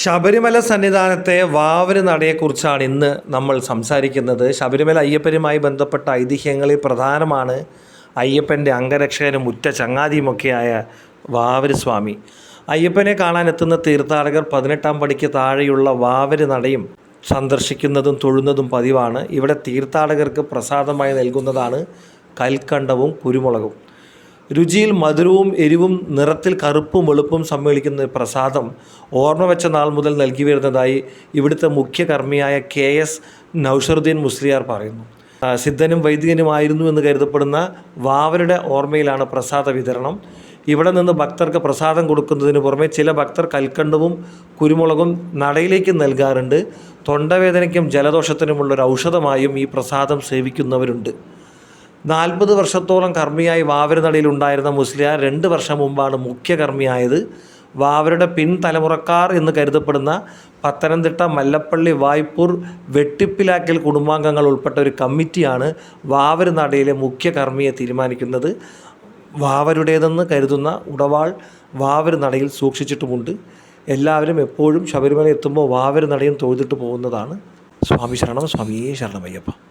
ശബരിമല സന്നിധാനത്തെ വാവര് നടയെക്കുറിച്ചാണ് ഇന്ന് നമ്മൾ സംസാരിക്കുന്നത്. ശബരിമല അയ്യപ്പനുമായി ബന്ധപ്പെട്ട ഐതിഹ്യങ്ങളിൽ പ്രധാനമാണ് അയ്യപ്പന്റെ അംഗരക്ഷകനും ഉറ്റ ചങ്ങാതിയുമൊക്കെയായ വാവര് സ്വാമി. അയ്യപ്പനെ കാണാനെത്തുന്ന തീർത്ഥാടകർ പതിനെട്ടാം പടിക്ക് താഴെയുള്ള വാവര് നടയും സന്ദർശിക്കുന്നതും തൊഴുന്നതും പതിവാണ്. ഇവിടെ തീർത്ഥാടകർക്ക് പ്രസാദമായി നൽകുന്നതാണ് കൽക്കണ്ടവും കുരുമുളകും. രുചിയിൽ മധുരവും എരിവും നിറത്തിൽ കറുപ്പും വെളുപ്പും സമ്മേളിക്കുന്ന പ്രസാദം ഓർമ്മ വെച്ച നാൾ മുതൽ നൽകി വരുന്നതായി ഇവിടുത്തെ മുഖ്യ കർമ്മിയായ കെ എസ് നൌഷറുദ്ദീൻ മുസ്ലിയാർ പറയുന്നു. സിദ്ധനും വൈദികനുമായിരുന്നു എന്ന് കരുതപ്പെടുന്ന വാവരുടെ ഓർമ്മയിലാണ് പ്രസാദ വിതരണം. ഇവിടെ നിന്ന് ഭക്തർക്ക് പ്രസാദം കൊടുക്കുന്നതിന് പുറമെ ചില ഭക്തർ കൽക്കണ്ടവും കുരുമുളകും നടയിലേക്ക് നൽകാറുണ്ട്. തൊണ്ടവേദനയ്ക്കും ജലദോഷത്തിനുമുള്ള ഒരു ഔഷധമായും ഈ പ്രസാദം സേവിക്കുന്നവരുണ്ട്. നാൽപ്പത് വർഷത്തോളം കർമ്മിയായി വാവരനടയിൽ ഉണ്ടായിരുന്ന മുസ്ലിയാർ രണ്ട് വർഷം മുമ്പാണ് മുഖ്യ കർമ്മിയായത്. വാവരുടെ പിൻതലമുറക്കാർ എന്ന് കരുതപ്പെടുന്ന പത്തനംതിട്ട മല്ലപ്പള്ളി വായ്പൂർ വെട്ടിപ്പിലാക്കൽ കുടുംബാംഗങ്ങൾ ഉൾപ്പെട്ട ഒരു കമ്മിറ്റിയാണ് വാവരനടയിലെ മുഖ്യകർമ്മിയെ തീരുമാനിക്കുന്നത്. വാവരുടേതെന്ന് കരുതുന്ന ഉടവാൾ വാവരനടയിൽ സൂക്ഷിച്ചിട്ടുമുണ്ട്. എല്ലാവരും എപ്പോഴും ശബരിമല എത്തുമ്പോൾ വാവരനടയും തൊഴുതിട്ട് പോകുന്നതാണ്. സ്വാമി ശരണം സ്വാമിയേ ശരണമയ്യപ്പ.